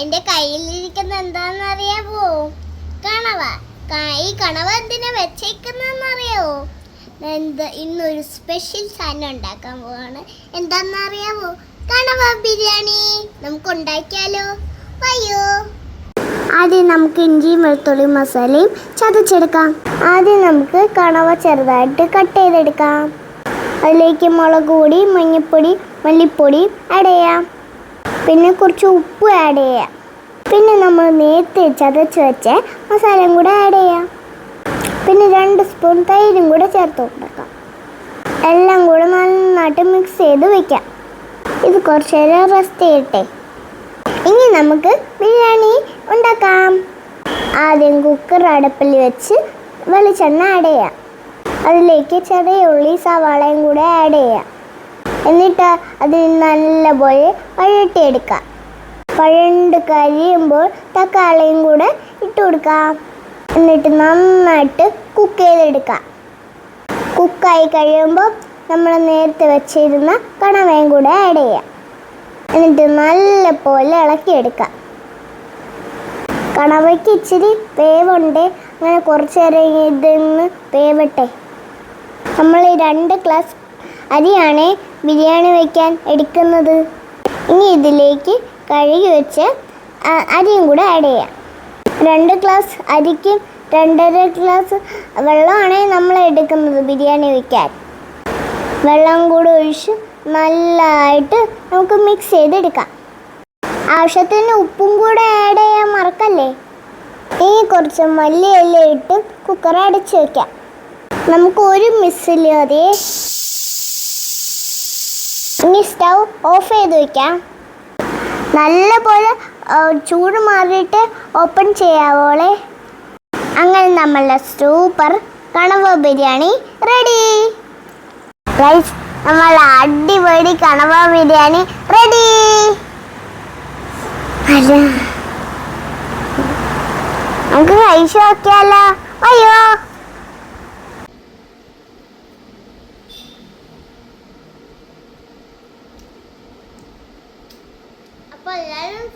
എന്റെ കയ്യിലിരിക്കുന്ന എന്താണെന്ന് അറിയാവോ കണവ ഈ കണവ എന്തിനാ വെച്ചേക്കുന്നതെന്ന് അറിയാവോ എന്താ ഇന്നൊരു സ്പെഷ്യൽ സാധനം ഉണ്ടാക്കാൻ പോവാണ്. എന്താണെന്ന് അറിയാവോ കണവ ബിരിയാണി. നമുക്ക് ഉണ്ടാക്കിയാലോ? വയ്യോ. ആദ്യം നമുക്ക് ഇഞ്ചിയും വെളുത്തുള്ളി മസാലയും ചതച്ചെടുക്കാം. ആദ്യം നമുക്ക് കണവ ചെറുതായിട്ട് കട്ട് ചെയ്തെടുക്കാം. അതിലേക്ക് മുളക് പൊടി മഞ്ഞൾപ്പൊടി മല്ലിപ്പൊടി ചെയ്യാം. പിന്നെ കുറച്ച് ഉപ്പ് ആഡ് ചെയ്യാം. പിന്നെ നമ്മൾ നേരത്തെ ചതച്ച് വെച്ച മസാലയും കൂടെ ആഡ് ചെയ്യാം. പിന്നെ രണ്ട് സ്പൂൺ തൈരും കൂടെ ചേർത്ത് കൊടുക്കാം. എല്ലാം കൂടെ നന്നായിട്ട് മിക്സ് ചെയ്ത് വെക്കാം. ഇത് കുറച്ച് നേരം റെസ്റ്റ് ചെയ്യട്ടെ. ഇനി നമുക്ക് ബിരിയാണി ഉണ്ടാക്കാം. ആദ്യം കുക്കർ അടുപ്പിൽ വെച്ച് വെളിച്ചെണ്ണ ആഡ് ചെയ്യാം. അതിലേക്ക് ചെറിയ ഉള്ളി സവാളയും കൂടെ ആഡ് ചെയ്യാം. എന്നിട്ട് അതിൽ നല്ലപോലെ വഴട്ടിയെടുക്കാം വഴണ്ട് കഴിയുമ്പോൾ തക്കാളിയും കൂടെ ഇട്ട് കൊടുക്കാം. എന്നിട്ട് നന്നായിട്ട് കുക്ക് ചെയ്തെടുക്കാം. കുക്കായി കഴിയുമ്പോൾ നമ്മൾ നേരത്തെ വെച്ചിരുന്ന കണവയും കൂടെ ആഡ് ചെയ്യാം. എന്നിട്ട് നല്ല പോലെ ഇളക്കിയെടുക്കാം. കണവയ്ക്ക് ഇച്ചിരി വേവുണ്ട്. അങ്ങനെ കുറച്ച് നേരം ഇതിന്ന് വേവട്ടെ. നമ്മൾ ഈ രണ്ട് ഗ്ലാസ് അരിയാണ് ബിരിയാണി വയ്ക്കാൻ എടുക്കുന്നത്. ഇനി ഇതിലേക്ക് കഴുകി വെച്ച് അരിയും കൂടെ ആഡ് ചെയ്യാം. രണ്ട് ഗ്ലാസ് അരിക്കും രണ്ടര ഗ്ലാസ് വെള്ളമാണ് നമ്മൾ എടുക്കുന്നത് ബിരിയാണി വയ്ക്കാൻ. വെള്ളം കൂടെ ഒഴിച്ച് നല്ലതായിട്ട് നമുക്ക് മിക്സ് ചെയ്തെടുക്കാം. ആവശ്യത്തിന് ഉപ്പും കൂടെ ആഡ് ചെയ്യാൻ മറക്കല്ലേ? ഇനി കുറച്ച് മല്ലിയെല്ലാം ഇട്ട് കുക്കർ അടച്ച് വയ്ക്കാം നമുക്ക് ഒരു മിസ്സിൽ മതി ഇനി സ്റ്റൗ ഓഫ് ചെയ്ത് വെക്കാം. നല്ലപോലെ ചൂട് മാറിയിട്ട് ഓപ്പൺ ചെയ്യാവോളെ. അങ്ങനെ നമ്മളുടെ സൂപ്പർ കണവ ബിരിയാണി റെഡി. റൈസ് നമ്മൾ അടിപൊളി കണവ ബിരിയാണി റെഡി. നമുക്ക് കഴിച്ചു നോക്കിയാലോ അയ്യോ. അപ്പൊ എല്ലാവരും